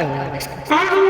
koymuyor mesela.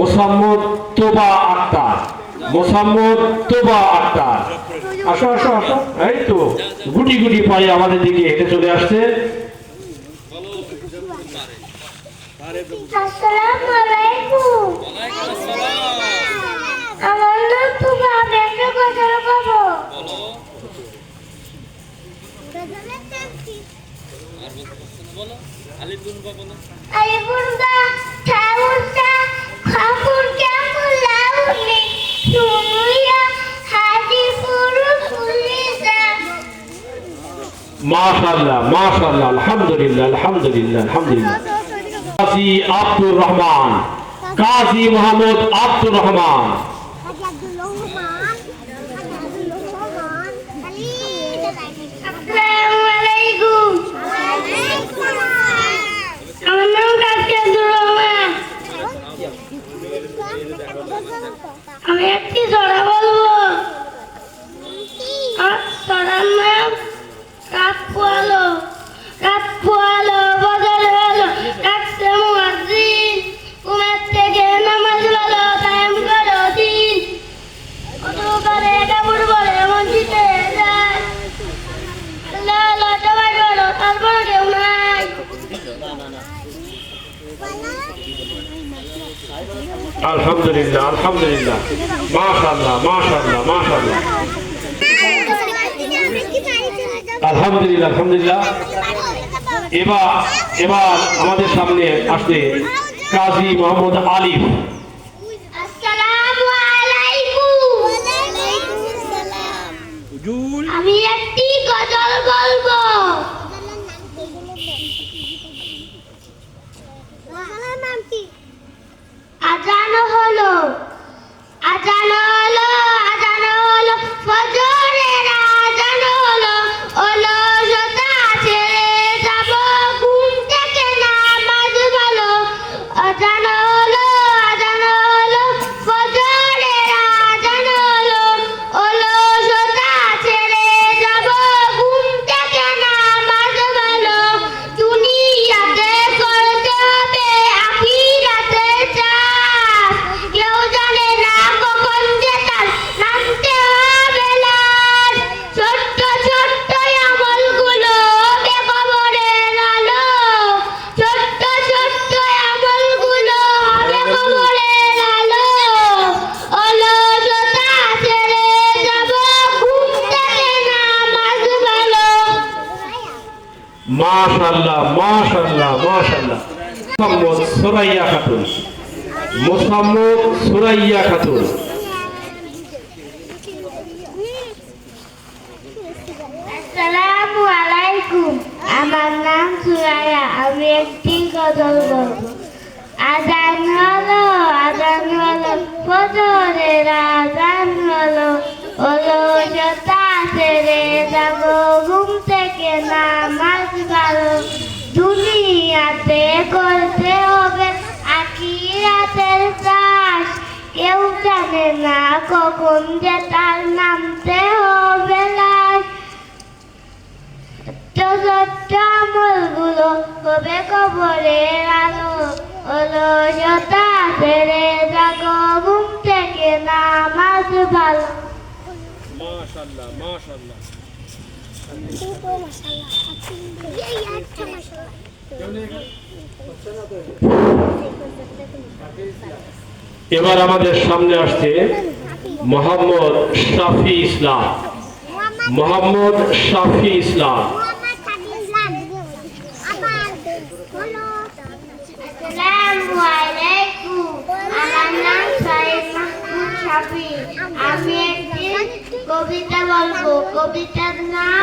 Mosammat তোবা আক্তার, মোসাম্মদ তোবা আক্তার। আসো আসো আসো। গুটি গুটি পায়ে আমাদের দিকে হেঁটে চলে আসছে। আসসালামু আলাইকুম। আমার নাম তুবা আমি একটা কথা মাশাআল্লাহ আলহামদুলিল্লাহ আলহামদুলিল্লাহ আলহামদুলিল্লাহ। কাজী আব্দুর রহমান। কাজী মোহাম্মদ আব্দুর রহমান আসসালামু আলাইকুম আমার নাম কাজী আব্দুর রহমান আমি একটি ছড়া বলব আর ছড়ার নাম রাত পোয়ালো রাত পোয়ালো বদল হলো ডাকছে মুয়াজ্জিন ঘুমের থেকে নামাজ ভালো টাইম করো দিন কত করে কাপড় পরে মসজিদে যায় আল্লাহ আল্লাহ সবাই করো তারপর কেউ নাই আলহামদুলিল্লাহ আলহামদুলিল্লাহ। মাশাআল্লাহ মাশাআল্লাহ মাশাআল্লাহ। আলহামদুলিল্লাহ আলহামদুলিল্লাহ। এবার এবার আমাদের সামনে আসছে কাজী মোহাম্মদ আলিফ। মাশাল্লাহ মাশাল্লাহ মাশাল্লাহ মোহাম্মদ সুরাইয়া খাতুন। মোসাম্মদ সুরাইয়া খাতুন। আসসালামু আলাইকুম। আমার নাম সুরাইয়া, আমি একটি গজল বলব। আজান হলো আজান হলো, ফজরের আজান হলো। হলো জতা ছেড়ে যাব, ঘুম থেকে নামাজ ভালো দুনিয়াতে করতে হবে আখিরাতের কাজ কেউ জানে না কখন যে তার নামতে হবে লাশ। ছোট আমলগুলো হবে কবরের আলো। হলো জতা ছেড়ে জাগো ঘুম থেকে নামাজ ভালো। মাশাল্লাহ মাশাল্লাহ। এবার আমাদের সামনে আসছে মোহাম্মদ শাফি ইসলাম। মোহাম্মদ শাফি ইসলাম। আসসালামু আলাইকুম আমার নাম সাইদ মাহমুদ শাফি আমি একটি কবিতা বলব। কবিতার নাম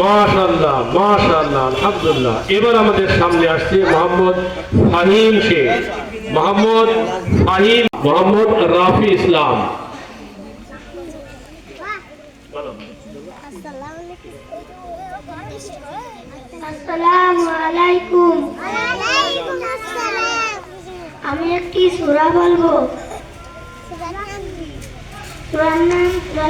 মাশাল্লাহ মাশাল্লাহ আলহামদুলিল্লাহ। এবার আমাদের সামনে আসছে মোহাম্মদ ফাহিম শেখ। মোহাম্মদ ফাহিম, মোহাম্মদ রাফি ইসলাম। আসসালামু আলাইকুম। আমি একটি সূরা বলব। সূরার নাম সূরা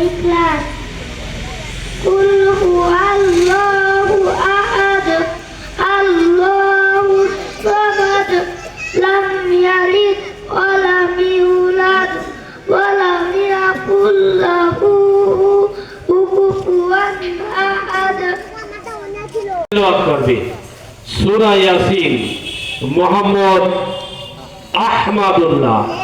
করবে। সূরা ইয়াসিন মোহাম্মদ আহমদুল্লাহ।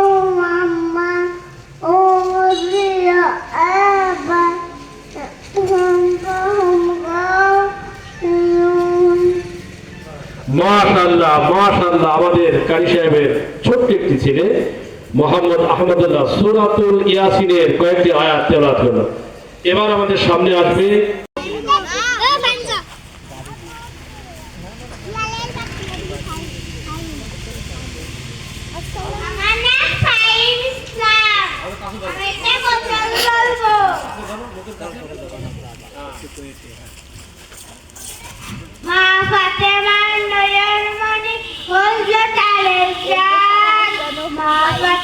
মাশাল্লাহ মাশাল্লাহ আমাদের কারি সাহেবের ছোট্ট একটি ছেলে, মোহাম্মদ আহমদুল্লাহ সুরাতুল ইয়াসিনের কয়েকটি আয়াত তেলাওয়াত করল। এবার আমাদের সামনে আসবে আমি একটা গজল বলব।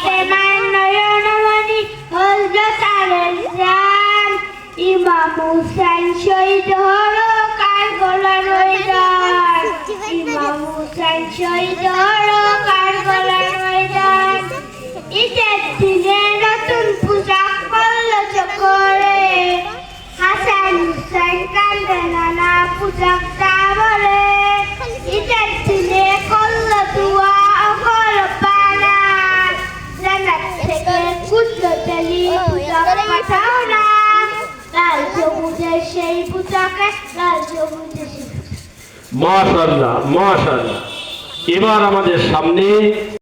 ফাতেমার নয়ন মনি হল তালের চাঁদ ইমাম হুসাইন শহীদ কার গলার ময়দান? ইমাম হুসাইন শহীদ হলো কার গলার ময়দান? ঈদের দিনে নতুন পোশাক পরলো চকরে মাশাল্লাহ মাশাল্লাহ এবার আমাদের সামনে